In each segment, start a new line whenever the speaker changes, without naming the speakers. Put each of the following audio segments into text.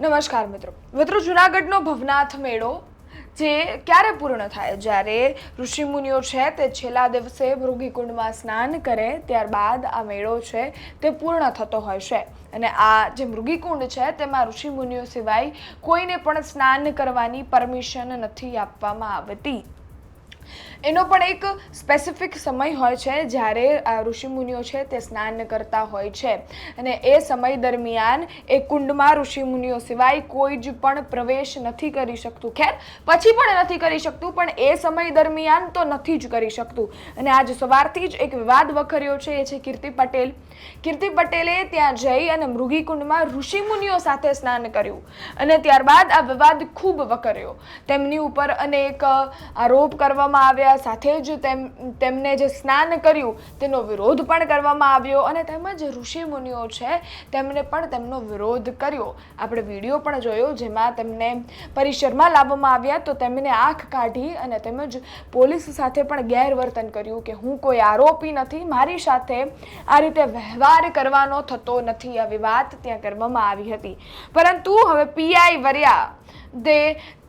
નમસ્કાર મિત્રો. મિત્રો, જુનાગઢનો ભવનાથ મેળો જે ક્યારે પૂર્ણ થાય? જ્યારે ઋષિમુનિઓ છે તે છેલ્લા દિવસે મૃગીકુંડમાં સ્નાન કરે, ત્યારબાદ આ મેળો છે તે પૂર્ણ થતો હોય છે. અને આ જે મૃગીકુંડ છે, તેમાં ઋષિમુનિઓ સિવાય કોઈને પણ સ્નાન કરવાની પરમિશન નથી આપવામાં આવતી. એનો પણ એક સ્પેસિફિક સમય હોય છે જ્યારે આ ઋષિમુનિઓ છે તે સ્નાન કરતા હોય છે. અને એ સમય દરમિયાન એ કુંડમાં ઋષિમુનિઓ સિવાય કોઈ જ પણ પ્રવેશ નથી કરી શકતું. ખેર, પછી પણ નથી કરી શકતું, પણ એ સમય દરમિયાન તો નથી જ કરી શકતું. અને આજ સવારથી જ એક વિવાદ વખર્યો છે, એ છે કીર્તિ પટેલ. કીર્તિ પટેલે ત્યાં જઈ અને મૃગીકુંડમાં ઋષિમુનિઓ સાથે સ્નાન કર્યું. અને ત્યારબાદ આ વિવાદ ખૂબ વકર્યો તેમની ઉપર અનેક આરોપ કરવામાં આવ્યા, સાથે જ તેમ, તેમને જે સ્નાન કર્યું, તેનો વિરોધ પણ કરવામાં આવ્યો અને તેમજ ઋષિમુનિઓ છે, તેમને પણ તેમનો વિરોધ કર્યો. આપણે વીડિયો પણ જોયો જેમાં તેમને પરિસરમાં લાવવામાં આવ્યા, તો તેમને આંખ કાઢી અને તેમજ પોલીસ સાથે પણ ગેરવર્તન કર્યું કે હું કોઈ આરોપી નથી, મારી સાથે આ રીતે વ્યવહાર કરવાનો થતો નથી, આવી વાત ત્યાં કરવામાં આવી હતી. પરંતુ હવે પીઆઈ વર્યા તે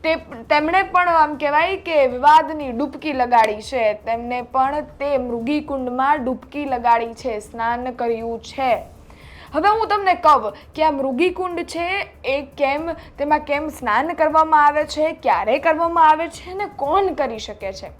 તે તેમણે પણ આમ કહેવાય કે વિવાદની ડૂબકી લગાડી છે. તેમને પણ તે મૃગી કુંડમાં ડૂબકી લગાડી છે, સ્નાન કર્યું છે. હવે હું તમને કહું કે આ મૃગી કુંડ છે એ કેમ તેમાં કેમ સ્નાન કરવામાં આવે છે, ક્યારે કરવામાં આવે છે અને કોણ કરી શકે છે?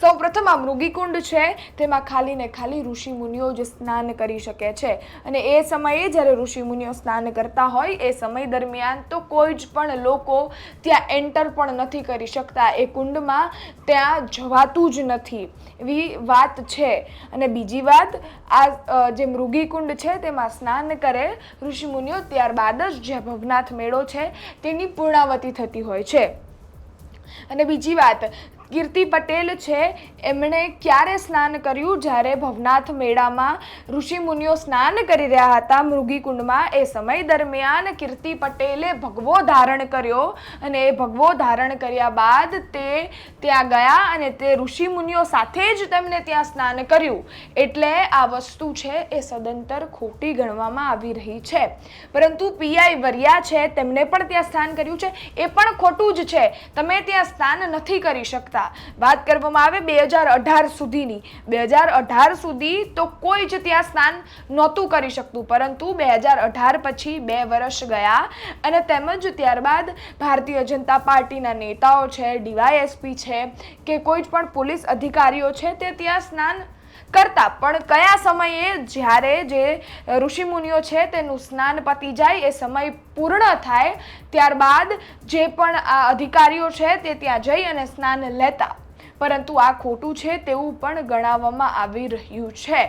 સૌ પ્રથમ આ મૃગીકુંડ છે, તેમાં ખાલી ને ખાલી ઋષિ મુનિઓ જ સ્નાન કરી શકે છે. અને એ સમયે જ્યારે ઋષિ મુનિઓ સ્નાન કરતા હોય, એ સમય દરમિયાન તો કોઈ જ પણ લોકો ત્યાં એન્ટર પણ નથી કરી શકતા. એ કુંડમાં ત્યાં જવાતું જ નથી. એવી વાત છે. અને બીજી વાત, આ જે મૃગીકુંડ છે, તેમાં સ્નાન કરે ઋષિ મુનિઓ, ત્યારબાદ જ જે ભવનાથ મેળો છે, તેની પૂર્ણાવતી થતી હોય છે. અને બીજી વાત કીર્તિ પટેલ છે. એમણે ક્યારે સ્નાન કર્યું? જ્યારે ભવનાથ મેળામાં ઋષિ મુનિઓ સ્નાન કરી રહ્યા હતા, મૃગીકુંડમાં એ સમય દરમિયાન કીર્તિ પટેલે ભગવો ધારણ કર્યો અને એ ભગવો ધારણ કર્યા બાદ તે ત્યાં ગયા અને તે ઋષિ મુનિઓ સાથે જ તેમને ત્યાં સ્નાન કર્યું. એટલે આ વસ્તુ છે એ સદંતર ખોટી ગણવામાં આવી રહી છે. પરંતુ પીઆઈ વરિયા છે તેમણે પણ ત્યાં સ્નાન કર્યું છે. એ પણ ખોટું જ છે. તમે ત્યાં સ્નાન નથી કરી શકતા. વાત કરવામાં આવે બે હજાર અઢાર સુધીની. બે હજાર અઢાર સુધી તો કોઈ જ ત્યાં સ્નાન નહોતું કરી શકતું. પરંતુ બે હજાર અઢાર પછી બે વર્ષ ગયા અને તેમજ ત્યારબાદ ભારતીય જનતા પાર્ટીના નેતાઓ છે, ડીવાયએસપી છે કે કોઈ પણ પોલીસ અધિકારીઓ છે તે ત્યાં સ્નાન કરતા. પણ કયા સમયે જ્યારે જે ઋષિમુનિઓ છે તેનું સ્નાન પતી જાય, એ સમય પૂર્ણ થાય, ત્યારબાદ જે પણ આ અધિકારીઓ છે તે ત્યાં જઈ અને સ્નાન લેતા. પરંતુ આ ખોટું છે તેવું પણ ગણાવવામાં આવી રહ્યું છે.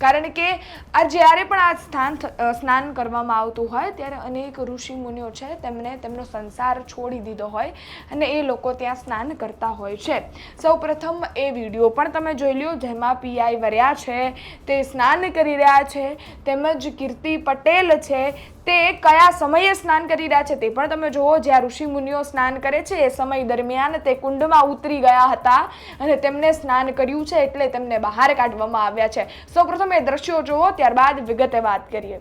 કારણ કે, આ જ્યારે પણ આ સ્થાન સ્નાન કરવામાં આવતું હોય, ત્યારે અનેક ઋષિ મુનિઓ છે તેમણે તેમનો સંસાર છોડી દીધો હોય અને એ લોકો ત્યાં સ્નાન કરતા હોય છે. સૌ પ્રથમ એ વીડિયો પણ તમે જોઈ લ્યો, જેમાં પીઆઈ વર્યા છે, તે સ્નાન કરી રહ્યા છે, તેમજ કીર્તિ પટેલ છે તે કયા સમયે સ્નાન કરી રહ્યા છે તે પણ તમે જુઓ, જ્યાં ઋષિ મુનિઓ સ્નાન કરે છે, એ સમય દરમિયાન તે કુંડમાં ઉતરી ગયા હતા અને તેમને સ્નાન કર્યું છે એટલે તેમને બહાર કાઢવામાં આવ્યા છે. સૌપ્રથમ એ દ્રશ્યો જુઓ, ત્યારબાદ વિગતે વાત કરીએ.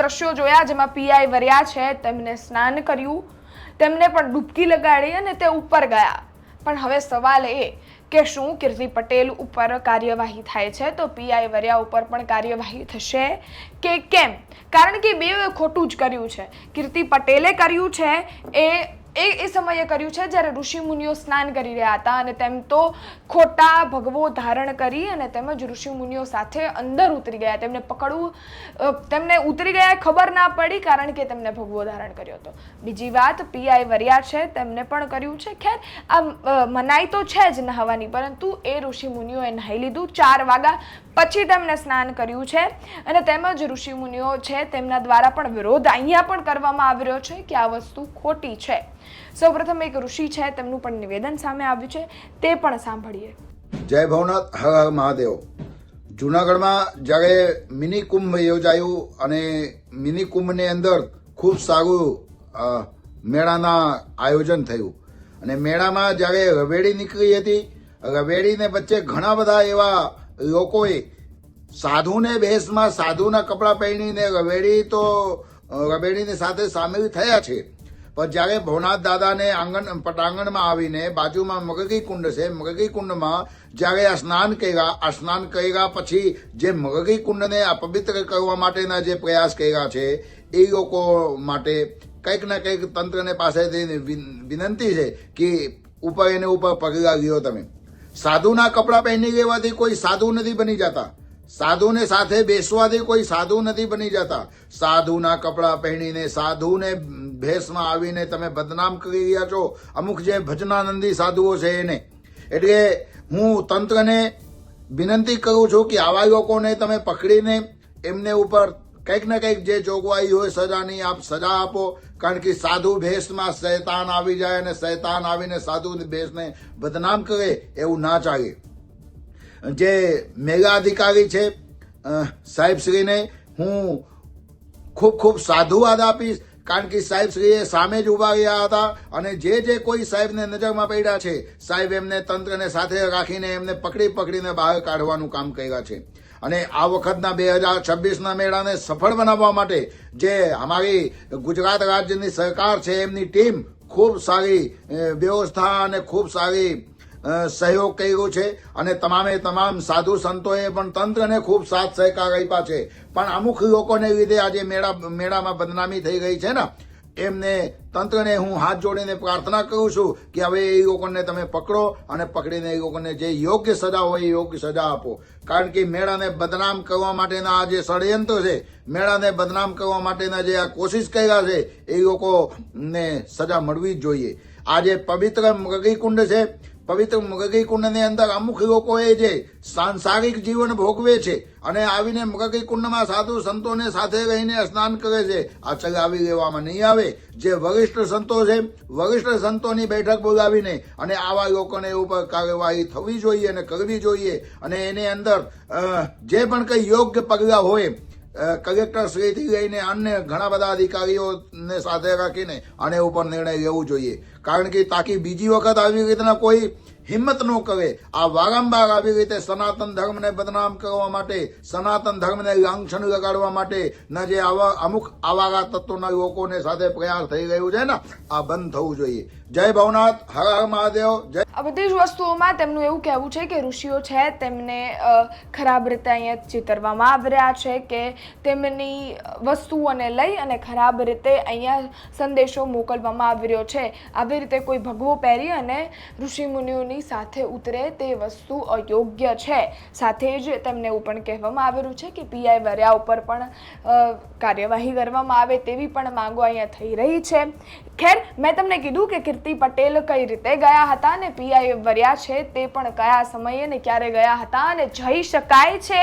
દ્રશ્યો જોયા, જેમાં પીઆઈ વર્યા છે, તેમને સ્નાન કર્યું, તેમને પણ ડૂબકી લગાડી અને તે ઉપર ગયા. પણ હવે સવાલ એ કે શું કીર્તિ પટેલ ઉપર કાર્યવાહી થાય છે? તો પીઆઈ વર્યા ઉપર પણ કાર્યવાહી થશે કે કેમ? કારણ કે બે ખોટું જ કર્યું છે. કીર્તિ પટેલે કર્યું છે એ એ એ સમયે કર્યું છે જ્યારે ઋષિ મુનિઓ સ્નાન કરી રહ્યા હતા અને તેમ તો ખોટા ભગવો ધારણ કરી અને તેમજ ઋષિ મુનિઓ સાથે અંદર ઉતરી ગયા. તેમને પકડવું તેમને ઉતરી ગયા ખબર ના પડી કારણ કે તેમને ભગવો ધારણ કર્યો હતો. બીજી વાત, પીઆઈ વર્યા છે, તેમને પણ કર્યું છે. ખેર આ મનાઈ તો છે જ નહાવાની, પરંતુ એ ઋષિ મુનિઓએ નાહી લીધું. ચાર વાગ્યા પછી તેમને સ્નાન કર્યું છે અને તેમજ ઋષિ મુનિઓ છે તેમના દ્વારા પણ વિરોધ અહીંયા પણ કરવામાં આવી રહ્યો છે કે આ વસ્તુ ખોટી છે. સૌપ્રથમ એક ઋષિ છે, તેમનું પણ નિવેદન સામે આવ્યું છે. તે પણ સાંભળીએ.
જય ભવનાથ, હર મહાદેવ. જુનાગઢમાં જ્યારે મિની કુંભ યોજાયું અને મિની કુંભની અંદર ખૂબ સારું મેળાના આયોજન થયું. અને મેળામાં જ્યારે રવેડી નીકળી હતી, રવેડીને વચ્ચે ઘણા બધા એવા લોકોએ સાધુને ભેસમાં સાધુના કપડાં પહેરીને રવેડી તો રવેડીની સાથે સામેલ થયા છે. પણ જ્યારે ભવનાથ દાદાને આંગણ પટાંગણમાં આવીને બાજુમાં મગગી કુંડ છે, મગગી કુંડમાં જ્યારે આ સ્નાન કર્યા, આ સ્નાન કર્યા પછી જે મગગી કુંડને અપવિત્ર કરવા માટેના જે પ્રયાસ કર્યા છે, એ લોકો માટે કંઈક ને કંઈક તંત્રને પાસેથી વિનંતી છે કે ઉપર એને ઉપર પગલા લ્યો તમે. સાધુના કપડાં પહેરી લેવાથી કોઈ સાધુ નથી બની જતા. સાધુને સાથે બેસવાથી કોઈ સાધુ નથી બની જતા. સાધુના કપડાં પહેરીને, સાધુને ભેષમાં આવીને તમે બદનામ કરી રહ્યા છો. અમુક જે ભજનાનંદી સાધુઓ છે એને. એટલે હું તંત્રને વિનંતી કરું છું કે આવા લોકોને તમે પકડીને એમને ઉપર કંઈક ને કંઈક જે જોગવાઈ હોય સજાની આપ સજા આપો. કારણ કે સાધુ ભેષમાં શૈતાન આવી જાય અને શૈતાન આવીને સાધુ ભેષને બદનામ કરે એવું ના ચાલે. જે મેગા અધિકારી છે સાહેબ સાહેબશ્રીને હું ખૂબ ખૂબ સાધુવાદ આપીશ, કારણ કે સાહેબ શ્રીએ સામે જ ઊભા રહ્યા હતા અને જે જે કોઈ સાહેબને નજરમાં પડ્યા છે, સાહેબ એમને તંત્રને સાથે રાખીને એમને પકડી પકડીને બહાર કાઢવાનું કામ કર્યા છે. અને આ વખતના બે હજાર છવ્વીસના મેળાને સફળ બનાવવા માટે જે અમારી ગુજરાત રાજ્યની સરકાર છે, એમની ટીમ ખૂબ સારી વ્યવસ્થા અને ખૂબ સારી સહયોગ કર્યો છે અને તમામે તમામ સાધુ સંતોએ પણ તંત્રને ખૂબ સાથ સહકાર આપ્યા છે. પણ અમુક લોકોને લીધે આજે મેળા, મેળામાં બદનામી થઈ ગઈ છે ને, એમને તંત્રને હું હાથ જોડીને પ્રાર્થના કરું છું કે હવે એ લોકોને તમે પકડો અને પકડીને એ લોકોને જે યોગ્ય સજા હોય એ યોગ્ય સજા આપો. કારણ કે મેળાને બદનામ કરવા માટેના આ જે ષડયંત્ર છે, મેળાને બદનામ કરવા માટેના જે આ કોશિશ કર્યા છે, એ લોકોને સજા મળવી જ જોઈએ. આ જે પવિત્ર મગી કુંડ છે પવિત્ર મગગી કુંડની અંદર અમુક લોકોએ જે સાંસારિક જીવન ભોગવે છે અને આવીને મગગી કુંડમાં સાધુ સંતોને સાથે રહીને સ્નાન કરે છે, આ ચલાવી લેવામાં નહીં આવે. જે વરિષ્ઠ સંતો છે, વરિષ્ઠ સંતોની બેઠક બોલાવીને અને આવા લોકોને ઉપર કાર્યવાહી થવી જોઈએ અને કરવી જોઈએ અને એની અંદર જે પણ કંઈ યોગ્ય પગલાં હોય કલેક્ટર શ્રીથી લઈને અન્ય ઘણા બધા અધિકારીઓને સાથે રાખીને આને ઉપર નિર્ણય લેવો જોઈએ. કારણ કે તાકી બીજી વખત આવી રીતના કોઈ હિંમત ન કરે, આ વારંવાર આવી રીતે સનાતન ધર્મને બદનામ કરવા માટે, સનાતન ધર્મને લાંછન લગાડવા માટે ના જે આવા અમુક આવારા તત્વોના લોકોને સાથે પ્રયાસ થઈ રહ્યું છે ને, આ બંધ થવું જોઈએ. જય ભવનાથ, હર હર મહાદેવ, જય
આ બધી જ વસ્તુઓમાં તેમનું એવું કહેવું છે કે ઋષિઓ છે તેમને ખરાબ રીતે અહીંયા ચિતરવામાં આવ્યા છે કે તેમની વસ્તુઓને લઈ અને ખરાબ રીતે અહીંયા સંદેશો મોકલવામાં આવી રહ્યો છે. આવી રીતે કોઈ ભગવો પહેરી અને ઋષિ મુનિઓની સાથે ઉતરે તે વસ્તુ અયોગ્ય છે. સાથે જ તેમને એવું પણ કહેવામાં આવેલું છે કે પીઆઈ વર્યા ઉપર પણ કાર્યવાહી કરવામાં આવે તેવી પણ માંગો અહીંયા થઈ રહી છે. ખેર, મેં તમને કીધું કે કીર્તિ પટેલ કઈ રીતે ગયા હતા અને પીઆઈએ વર્યા છે તે પણ કયા સમયે ને ક્યારે ગયા હતા અને જઈ શકાય છે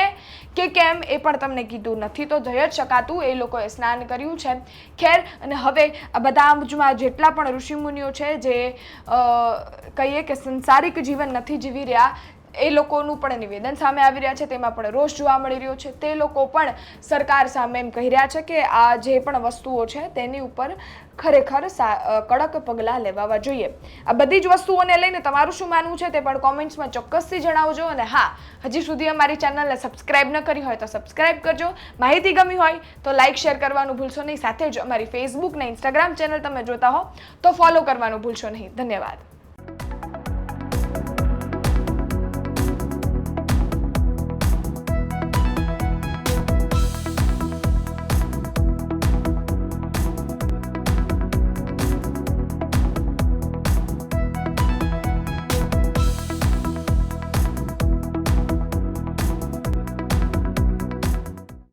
કે કેમ એ પણ તમને કીધું નથી. તો જઈ જ શકાતું, એ લોકોએ સ્નાન કર્યું છે. ખેર, અને હવે આ બધા અંબજમાં જેટલા પણ ઋષિમુનિઓ છે જે કહીએ કે સંસારિક જીવન નથી જીવી રહ્યા એ લોકોનું પણ નિવેદન સામે આવી રહ્યા છે, તેમાં પણ રોષ જોવા મળી રહ્યો છે. તે લોકો પણ સરકાર સામે એમ કહી રહ્યા છે કે આ જે પણ વસ્તુઓ છે, તેની ઉપર ખરેખર કડક પગલાં લેવાવા જોઈએ. આ બધી જ વસ્તુઓને લઈને તમારું શું માનવું છે તે પણ કોમેન્ટ્સમાં ચોક્કસથી જણાવજો અને હા, હજી સુધી અમારી ચેનલને સબસ્ક્રાઇબ ન કરી હોય તો સબસ્ક્રાઇબ કરજો. માહિતી ગમી હોય તો લાઇક, શેર કરવાનું ભૂલશો નહીં. સાથે જ અમારી ફેસબુક ને ઇન્સ્ટાગ્રામ ચેનલ તમે જોતા હો તો ફોલો કરવાનું ભૂલશો નહીં. ધન્યવાદ.